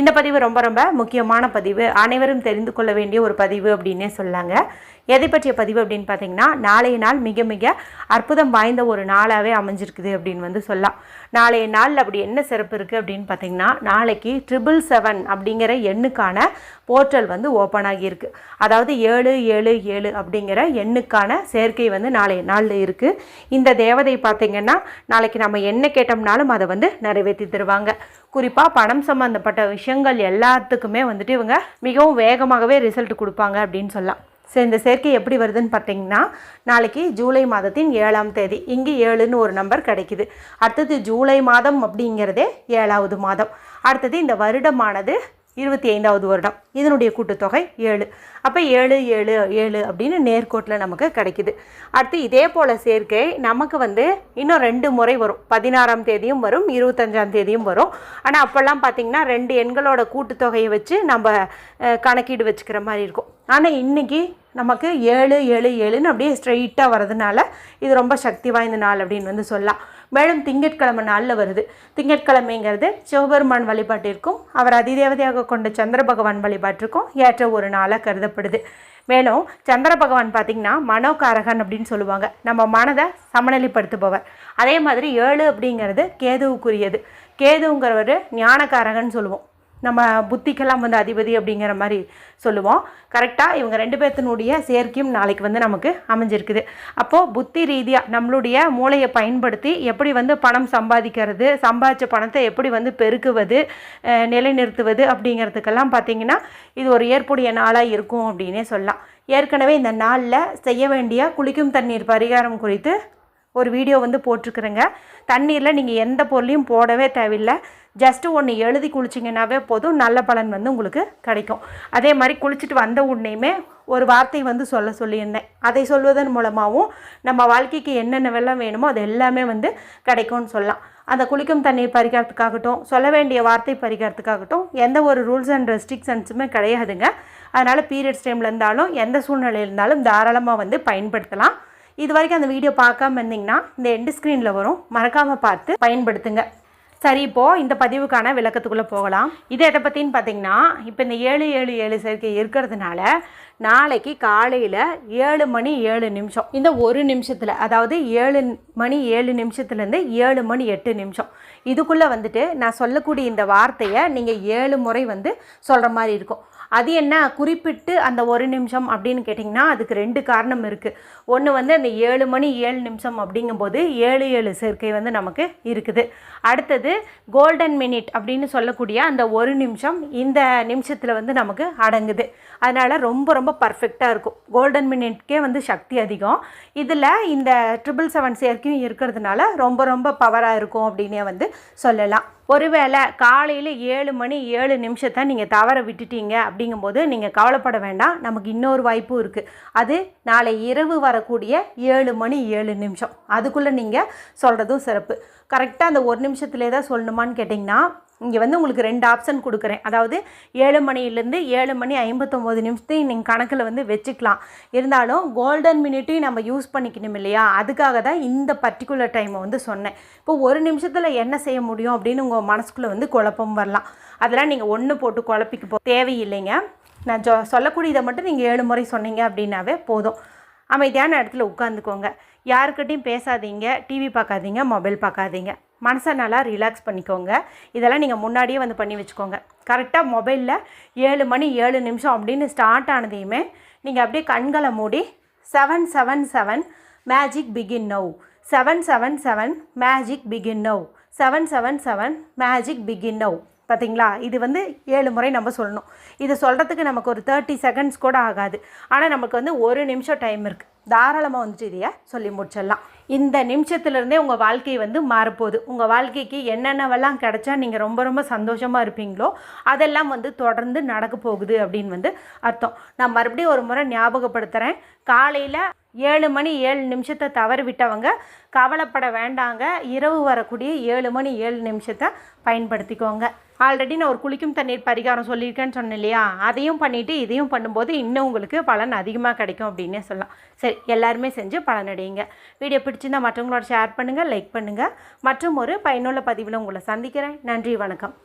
இந்த பதிவு ரொம்ப ரொம்ப முக்கியமான பதிவு. அனைவரும் தெரிந்து கொள்ள வேண்டிய ஒரு பதிவு அப்படின்னே சொல்லாங்க. எதை பற்றிய பதிவு அப்படின்னு பார்த்தீங்கன்னா நாளைய நாள் மிக மிக அற்புதம் வாய்ந்த ஒரு நாளாகவே அமைஞ்சிருக்குது அப்படின்னு வந்து சொல்லலாம். நாளைய நாளில் அப்படி என்ன சிறப்பு இருக்குது அப்படின்னு பார்த்தீங்கன்னா நாளைக்கு ட்ரிபிள் செவன் அப்படிங்கிற எண்ணுக்கான போர்ட்டல் வந்து ஓப்பன் ஆகியிருக்கு அதாவது ஏழு ஏழு ஏழு அப்படிங்கிற எண்ணுக்கான சேர்க்கை வந்து நாளைய நாளில் இருக்குது இந்த தேவதை பார்த்தீங்கன்னா நாளைக்கு நம்ம என்ன கேட்டோம்னாலும் அதை வந்து நிறைவேற்றி தருவாங்க. குறிப்பாக பணம் சம்மந்தப்பட்ட விஷயம் விஷயங்கள் எல்லாத்துக்குமே வந்துட்டு இவங்க மிகவும் வேகமாகவே ரிசல்ட் கொடுப்பாங்க அப்படின்னு சொல்லலாம். ஸோ இந்த சேர்க்கை எப்படி வருதுன்னு பார்த்தீங்கன்னா நாளைக்கு ஜூலை மாதத்தின் ஏழாம் தேதி. இங்கே ஏழுன்னு ஒரு நம்பர் கிடைக்குது. அடுத்தது ஜூலை மாதம் அப்படிங்கிறதே ஏழாவது மாதம். அடுத்தது இந்த வருடமானது இருபத்தி ஐந்தாவது வருடம். இதனுடைய கூட்டுத்தொகை ஏழு. அப்போ ஏழு ஏழு ஏழு அப்படின்னு நேர்கோட்டில் நமக்கு கிடைக்குது. அடுத்து இதே போல் சேர்க்கை நமக்கு வந்து இன்னும் ரெண்டு முறை வரும். பதினாறாம் தேதியும் வரும் இருபத்தஞ்சாம் தேதியும் வரும். ஆனால் அப்போல்லாம் பார்த்திங்கன்னா ரெண்டு எண்களோட கூட்டுத்தொகையை வச்சு நம்ம கணக்கீடு வச்சுக்கிற மாதிரி இருக்கும். ஆனால் இன்றைக்கி நமக்கு ஏழு ஏழு ஏழுன்னு அப்படியே ஸ்ட்ரெயிட்டாக வரதுனால இது ரொம்ப சக்தி வாய்ந்த நாள் அப்படின்னு வந்து சொல்லலாம். மேலும் திங்கட்கிழமை நாளில் வருது. திங்கட்கிழமைங்கிறது சிவபெருமான் வழிபாட்டிற்கும் அவர் அதிதேவதையாக கொண்ட சந்திர பகவான் வழிபாட்டிற்கும் ஏற்ற ஒரு நாளாக கருதப்படுது. மேலும் சந்திர பகவான் பார்த்திங்கன்னா மனோகாரகன் அப்படின்னு சொல்லுவாங்க. நம்ம மனதை சமநிலைப்படுத்துபவர். அதே மாதிரி ஏழு அப்படிங்கிறது கேதுவுக்குரியது. கேதுங்கிறவர் ஞானகாரகன் சொல்லுவோம். நம்ம புத்திக்கெல்லாம் வந்து அதிபதி அப்படிங்கிற மாதிரி சொல்லுவோம். கரெக்டாக இவங்க ரெண்டு பேர்த்தினுடைய சேர்க்கையும் நாளைக்கு வந்து நமக்கு அமைஞ்சிருக்குது. அப்போது புத்தி ரீதியாக நம்மளுடைய மூளையை பயன்படுத்தி எப்படி வந்து பணம் சம்பாதிக்கிறது சம்பாதிச்ச பணத்தை எப்படி வந்து பெருக்குவது நிலைநிறுத்துவது அப்படிங்கிறதுக்கெல்லாம் பார்த்திங்கன்னா இது ஒரு ஏற்புடைய நாளாக இருக்கும் அப்படின்னே சொல்லலாம். ஏற்கனவே இந்த நாளில் செய்ய வேண்டிய குளிக்கும் தண்ணீர் பரிகாரம் குறித்து ஒரு வீடியோ வந்து போட்டிருக்குறேங்க. தண்ணீரில் நீங்கள் எந்த பொருளையும் போடவே தேவையில்லை. ஜஸ்ட்டு ஒன்று எழுதி குளிச்சிங்கன்னாவே போதும். நல்ல பலன் வந்து உங்களுக்கு கிடைக்கும். அதே மாதிரி குளிச்சுட்டு வந்த உடனேயுமே ஒரு வார்த்தை வந்து சொல்ல சொல்லியிருந்தேன். அதை சொல்வதன் மூலமாகவும் நம்ம வாழ்க்கைக்கு என்னென்ன வெள்ளம் வேணுமோ அது எல்லாமே வந்து கிடைக்கும்னு சொல்லலாம். அந்த குளிக்கும் தண்ணீர் பறிக்கிறதுக்காகட்டும் சொல்ல வேண்டிய வார்த்தை பறிக்கிறதுக்காகட்டும் எந்த ஒரு ரூல்ஸ் அண்ட் ரெஸ்ட்ரிக்ஷன்ஸுமே கிடையாதுங்க. அதனால் பீரியட்ஸ் டைமில் இருந்தாலும் எந்த சூழ்நிலை இருந்தாலும் தாராளமாக வந்து பயன்படுத்தலாம். இது வரைக்கும் அந்த வீடியோ பார்க்காம இருந்தீங்கன்னா இந்த எண்டு ஸ்க்ரீனில் வரும். மறக்காமல் பார்த்து பயன்படுத்துங்க. சரி இப்போது இந்த பதிவுக்கான விளக்கத்துக்குள்ளே போகலாம். இது எதை பற்றின்னு பார்த்தீங்கன்னா இப்போ இந்த ஏழு ஏழு ஏழு சேர்க்கை இருக்கிறதுனால நாளைக்கு காலையில் ஏழு மணி ஏழு நிமிஷம். இந்த ஒரு நிமிஷத்தில் அதாவது ஏழு மணி ஏழு நிமிஷத்துலேருந்து ஏழு மணி எட்டு நிமிஷம். இதுக்குள்ளே வந்துட்டு நான் சொல்லக்கூடிய இந்த வார்த்தையை நீங்கள் ஏழு முறை வந்து சொல்கிற மாதிரி இருக்கும். அது என்ன? குறிப்பிட்டு அந்த ஒரு நிமிஷம் அப்படின்னு கேட்டிங்கன்னா அதுக்கு ரெண்டு காரணம் இருக்குது ஒன்று வந்து அந்த ஏழு மணி ஏழு நிமிஷம் அப்படிங்கும்போது ஏழு ஏழு சேர்க்கை வந்து நமக்கு இருக்குது. அடுத்தது கோல்டன் மினிட் அப்படின்னு சொல்லக்கூடிய அந்த ஒரு நிமிஷம் இந்த நிமிஷத்தில் வந்து நமக்கு அடங்குது. அதனால் ரொம்ப ரொம்ப பர்ஃபெக்டாக இருக்கும். கோல்டன் மினிட்கே வந்து சக்தி அதிகம். இதில் இந்த ட்ரிபிள் செவன் சேர்க்கையும் இருக்கிறதுனால ரொம்ப ரொம்ப பவராக இருக்கும் அப்படின்னே வந்து சொல்லலாம். ஒருவேளை காலையில் ஏழு மணி ஏழு நிமிஷத்தை நீங்கள் தவற விட்டுட்டீங்க அப்படிங்கும்போது நீங்கள் கவலைப்பட வேண்டாம். நமக்கு இன்னொரு வாய்ப்பும் இருக்குது அது நாளை இரவு வரக்கூடிய ஏழு மணி ஏழு நிமிஷம். அதுக்குள்ளே நீங்கள் சொல்கிறதும் சிறப்பு. கரெக்டாக அந்த ஒரு நிமிஷத்துலேயே தான் சொல்லணுமான்னு கேட்டிங்கன்னா இங்கே வந்து உங்களுக்கு ரெண்டு ஆப்ஷன் கொடுக்குறேன். அதாவது ஏழு மணிலேருந்து ஏழு மணி ஐம்பத்தொம்போது நிமிஷத்தையும் நீங்கள் கணக்கில் வந்து வச்சுக்கலாம். இருந்தாலும் கோல்டன் மினிட்டையும் நம்ம யூஸ் பண்ணிக்கணும் இல்லையா? அதுக்காக தான் இந்த பர்டிகுலர் டைமை வந்து சொன்னேன். இப்போ ஒரு நிமிஷத்தில் என்ன செய்ய முடியும் அப்படின்னு உங்கள் மனசுக்குள்ளே வந்து குழப்பம் வரலாம். அதெல்லாம் நீங்கள் ஒன்று போட்டு குழப்பிக்க போ தேவையில்லைங்க. நான் சொ சொல்லக்கூடியதை மட்டும் நீங்கள் ஏழு முறை சொன்னீங்க அப்படின்னாவே போதும். அமைதியான இடத்துல உட்காந்துக்கோங்க யாருக்கிட்டையும் பேசாதீங்க. டிவி பார்க்காதீங்க. மொபைல் பார்க்காதீங்க. மனசை நல்லா ரிலாக்ஸ் பண்ணிக்கோங்க. இதெல்லாம் நீங்கள் முன்னாடியே வந்து பண்ணி வச்சுக்கோங்க. கரெக்டாக மொபைலில் ஏழு மணி ஏழு நிமிஷம் அப்படின்னு ஸ்டார்ட் ஆனதையுமே நீங்கள் அப்படியே கண்களை மூடி seven seven seven magic begin now seven seven seven magic begin now seven seven seven magic begin now பார்த்தீங்களா இது வந்து ஏழு முறை நம்ம சொல்லணும். இது சொல்கிறதுக்கு நமக்கு ஒரு தேர்ட்டி செகண்ட்ஸ் கூட ஆகாது. ஆனால் நமக்கு வந்து ஒரு நிமிஷம் டைம் இருக்குது தாராளமாக வந்துட்டு இதையே சொல்லி முடிச்சிடலாம். இந்த நிமிஷத்துலேருந்தே உங்கள் வாழ்க்கை வந்து மாறப்போகுது. உங்கள் வாழ்க்கைக்கு என்னென்னவெல்லாம் கிடைச்சா நீங்கள் ரொம்ப ரொம்ப சந்தோஷமாக இருப்பீங்களோ அதெல்லாம் வந்து தொடர்ந்து நடக்க போகுது அப்படின்னு வந்து அர்த்தம். நான் மறுபடியும் ஒரு முறை ஞாபகப்படுத்துகிறேன் காலையில் ஏழு மணி ஏழு நிமிஷத்தை தவறு விட்டவங்க கவலைப்பட வேண்டாங்க. இரவு வரக்கூடிய ஏழு மணி ஏழு நிமிஷத்தை பயன்படுத்திக்கோங்க. ஆல்ரெடி நான் ஒரு குளிக்கும் தண்ணீர் பரிகாரம் சொல்லியிருக்கேன்னு சொன்னேன் இல்லையா? அதையும் பண்ணிவிட்டு இதையும் பண்ணும்போது இன்னும் உங்களுக்கு பலன் அதிகமாக கிடைக்கும் அப்படின்னே சொல்லலாம். சரி எல்லாருமே செஞ்சு பலனடையுங்க வீடியோ பிடிச்சிருந்தா மற்றவங்களோட ஷேர் பண்ணுங்கள் லைக் பண்ணுங்கள் மற்றும் ஒரு பயனுள்ள பதிவில் உங்களை சந்திக்கிறேன். நன்றி வணக்கம்.